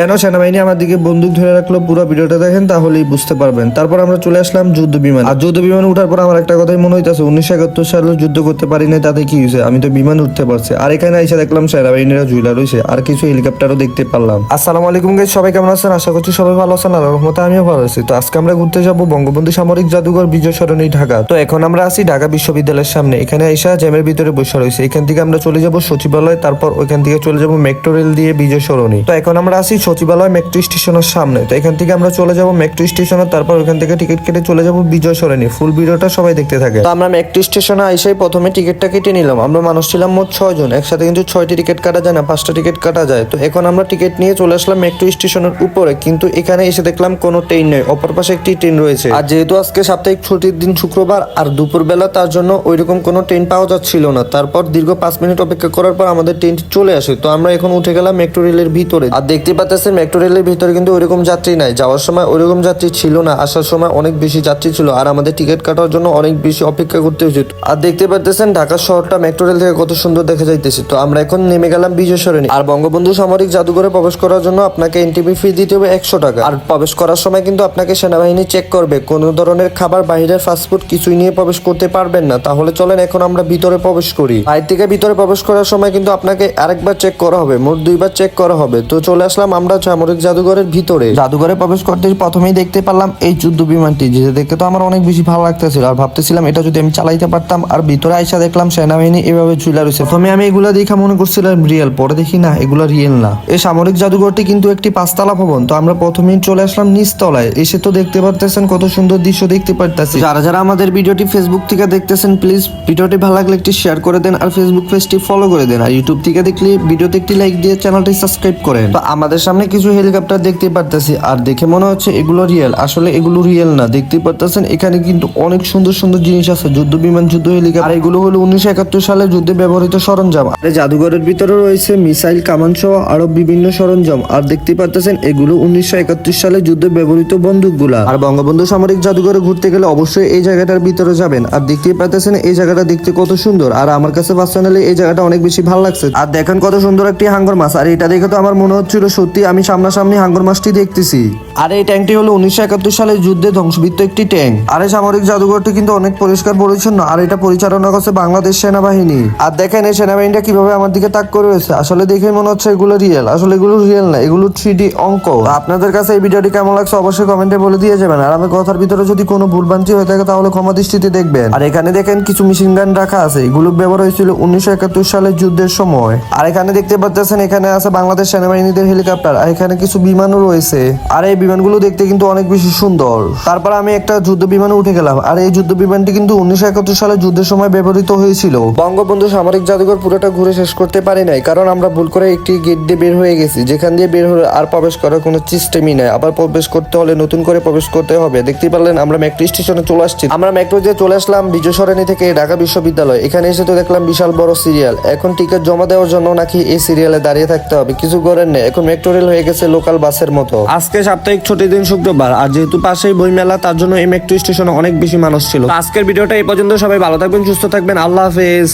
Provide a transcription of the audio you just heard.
কেন সেনাবাহিনী আমার দিকে বন্দুক ধরে রাখল পুরো ভিডিওটা দেখেন, তাহলেই বুঝতে পারবেন। তারপর আমরা চলে আসলাম যুদ্ধ বিমান। আর যুদ্ধ বিমান উঠার পর আমার একটা কথাই মনে হইতেছে, উনিশশো একাত্তর সালে যুদ্ধ করতে পারি না তাতে কি হয়েছে আমি তো বিমান উঠতে পারছি। আর এখানে এসে দেখলাম সেনাবাহিনীরা ঝুলা রয়েছে আর কিছু হেলিকপ্টারও দেখতে পারলাম। আসসালামু আলাইকুম গাইস সবাই কেমন আছেন? আশা করছি সবাই ভালো আছেন, আল্লাহর রহমতে আমিও ভালো আছি। তো আজকে আমরা ঘুরতে যাব বঙ্গবন্ধু সামরিক জাদুঘর বিজয় সরণী, ঢাকা। তো এখন আমরা আছি ঢাকা বিশ্ববিদ্যালয়ের সামনে। এখানে এসে জ্যামের ভিতরে বসে রয়েছে। এখান থেকে আমরা চলে যাব সচিবালয়, তারপর ওইখান থেকে চলে যাব মেট্রো রেল দিয়ে বিজয় সরণী। তো এখন আমরা আছি সচিবালয় মেট্রো স্টেশনের সামনে। তো এখান থেকে আমরা চলে যাব মেট্রো স্টেশনে তারপর ওখান থেকে টিকিট কেটে চলে যাব বিজয় সরণি। ফুল ভিডিওটা সবাই দেখতে থাকে তো আমরা মেট্রো স্টেশনে এসেই প্রথমে টিকিটটা কেটে নিলাম। আমরা মানুষ ছিলাম মোট ছয় জন একসাথে কিন্তু ছয়টি টিকিট কাটা যায় না পাঁচটা টিকিট কাটা যায়। তো এখন আমরা টিকিট নিয়ে চলে আসলাম মেট্রো স্টেশনের উপরে। কিন্তু এখানে এসে দেখলাম কোনো ট্রেন নেই। অপর পাশে একটি ট্রেন রয়েছে। আর যেহেতু আজকে সাপ্তাহিক ছুটির দিন শুক্রবার আর দুপুরবেলা তার জন্য ওইরকম কোনো ট্রেন পাওয়া যাচ্ছিল না। তারপর দীর্ঘ পাঁচ মিনিট অপেক্ষা করার পর আমাদের ট্রেনটি চলে আসে। তো আমরা এখন উঠে গেলাম মেট্রো রেলের ভিতরে। আর দেখতে পাচ্ছেন মেট্রো রেলের ভিতরে কিন্তু ওইরকম যাত্রী নাই। যাওয়ার সময় ওইরকম যাত্রী ছিল না, আসার সময় অনেক বেশি যাত্রী ছিল আর আমাদের টিকিট কাটার জন্য অনেক বেশি অপেক্ষা করতে হয়েছে। আর দেখতে পাচ্ছেন ঢাকা শহরটা মেট্রো রেল থেকে কত সুন্দর দেখা যাইতেছে। তো আমরা এখন নেমে গেলাম বিজয় সরণি আর বঙ্গবন্ধু সামরিক জাদুঘরে প্রবেশ করার জন্য আপনাকে এনটিপি ফি দিতে হবে একশো টাকা। আর প্রবেশ করার সময় কিন্তু আপনাকে সেনাবাহিনী চেক করবে। কোন ধরনের খাবার, বাইরের ফাস্টফুড কিছুই নিয়ে প্রবেশ করতে পারবেন না। তাহলে চলেন এখন আমরা ভিতরে প্রবেশ করি। বাইরে থেকে ভিতরে প্রবেশ করার সময় কিন্তু আপনাকে আরেকবার চেক করা হবে। মোট দুইবার চেক করা হবে। তো চলে আসলাম আমরা সামরিক জাদুঘরের ভিতরে। জাদুঘরে প্রবেশ করতে প্রথমেই দেখতে পারলাম এই যুদ্ধ বিমানটি, যেটা দেখতে তো আমার অনেক বেশি ভালো লাগতেছিল। আর ভাবতেছিলাম এটা যদি আমি চালাইতে পারতাম, আর ভিতরে আইসা দেখলাম সেনাবাহিনী এভাবে ঝুলা রয়েছে। প্রথমে আমি এগুলা দেখে মনে করছিলাম রিয়েল পরে দেখি না, এগুলো রিয়েল না। এই সামরিক জাদুঘরটি কিন্তু একটি পাঁচতলা ভবন, তো আমরা প্রথমেই চলে আসলাম নিচতলায়। এসে তো দেখতে পারতেছেন কত সুন্দর দৃশ্য দেখতে পারতেছি। যারা যারা আমাদের ভিডিওটি ফেসবুক থেকে দেখতেছেন প্লিজ ভিডিওটি ভালো লাগলে একটি শেয়ার করে দেন আর ফেসবুক পেজটি ফলো করে দেন। আর ইউটিউব থেকে দেখলে ভিডিওতে একটি লাইক দিয়ে চ্যানেলটি সাবস্ক্রাইব করেন। তো আমাদের সামনে কিছু হেলিকপ্টার দেখতে পারতেছি, আর দেখে মনে হচ্ছে এগুলো রিয়েল আসলে এগুলো রিয়েল না, দেখতে পারতেছেন? এখানে কিন্তু অনেক সুন্দর সুন্দর জিনিস আছে, যুদ্ধ বিমান, যুদ্ধ হেলিকপ্টার। এগুলো হলো উনিশশো একাত্তর সালে যুদ্ধে ব্যবহৃত সরঞ্জাম। আর জাদুঘরের ভিতরে রয়েছে মিসাইল, কামান সহ আরও বিভিন্ন সরঞ্জাম। আর দেখতে পারতেছেন এগুলো উনিশশো একাত্তর সালে যুদ্ধে ব্যবহৃত বন্দুকগুলা। আর বঙ্গবন্ধু সামরিক জাদুঘরে ঘুরতে গেলে অবশ্যই এই জায়গাটার ভিতরে যাবেন। আর দেখতেই পারতেছেন এই জায়গাটা দেখতে কত সুন্দর। আর আমার কাছে পার্সোনালি এই জায়গাটা অনেক বেশি ভালো লাগছে। আর দেখেন কত সুন্দর একটি হাঙ্গর মাছ। আর এটা দেখে তো আমার মনে হচ্ছিল সত্যি আমি সামনাসামনি হাঙ্গর মাছটি দেখতেছি। আর এই ট্যাঙ্কটি হলো উনিশশো একাত্তর সালে যুদ্ধে ধ্বংসবিত্ত একটি ট্যাঙ্ক। আর এই সামরিক জাদুঘরটি কিন্তু অনেক পরিষ্কার, পরিচ্ছন্ন, আর এটা পরিচালনা করছে বাংলাদেশ সেনাবাহিনী। আর দেখেন এই সেনাবাহিনীটা কীভাবে আমার দিকে তাক করে রয়েছে। আসলে দেখে মনে হচ্ছে এগুলো রিয়েল আসলে এগুলো রিয়েল না, এগুলো থ্রি ডি অঙ্ক। আপনাদের কাছে এই ভিডিওটি কেমন লাগছে অবশ্যই কমেন্টে বলে দিয়ে যাবেন। আর আমার কথার ভিতরে যদি কোনো ভুলভ্রান্তি হয়ে থাকে তাহলে ক্ষমা দৃষ্টিতে দেখবেন। আর এখানে দেখেন কিছু মেশিন গান রাখা আছে, এগুলো ব্যবহার হয়েছিল উনিশশো একাত্তর সালের যুদ্ধের সময়। আর এখানে দেখতে পাচ্ছেন, এখানে আছে বাংলাদেশ সেনাবাহিনীদের হেলিকপ্টার আর এখানে কিছু বিমানও রয়েছে। আর এই বিমানগুলো দেখতে কিন্তু অনেক বেশি সুন্দর। তারপর আমি একটা যুদ্ধ বিমানে উঠে গেলাম। আর এই যুদ্ধ বিমানটি কিন্তু উনিশশো একাত্তর সালে যুদ্ধের সময় ব্যবহৃত হয়েছিল। বঙ্গবন্ধু সামরিক জাদুঘর পুরোটা ঘুরে শেষ করতে পারি নাই, কারণ আমরা ভুল করে একটি গেট দিয়ে বের হয়ে গেছি। যেখান দিয়ে বের হলে আর প্রবেশ করার কোনো সিস্টেমই নাই। আবার প্রবেশ করতে হলে নতুন করে প্রবেশ করতে হবে। দেখতে পারলেন, আমরা মেট্রো স্টেশনে চলে আসছি। আমরা মেট্রো দিয়ে চলে আসলাম বিজয় সরণি থেকে ঢাকা বিশ্ববিদ্যালয়। এখানে এসে তো দেখলাম বিশাল বড় সিরিয়াল। এখন টিকিট জমা দেওয়ার জন্য নাকি এই সিরিয়ালে দাঁড়িয়ে থাকতে হবে। কিছু করেন না এখন মেট্রো রেল হয়ে গেছে লোকাল বাসের মতো। আজকে সাপ্তাহিক ছুটির দিন শুক্রবার, আর যেহেতু পাশেই বই মেলা তার জন্য এম একটু স্টেশনে অনেক বেশি মানুষ ছিল। আজকের ভিডিওটা এই পর্যন্ত, সবাই ভালো থাকবেন, সুস্থ থাকবেন, আল্লাহ হাফেজ।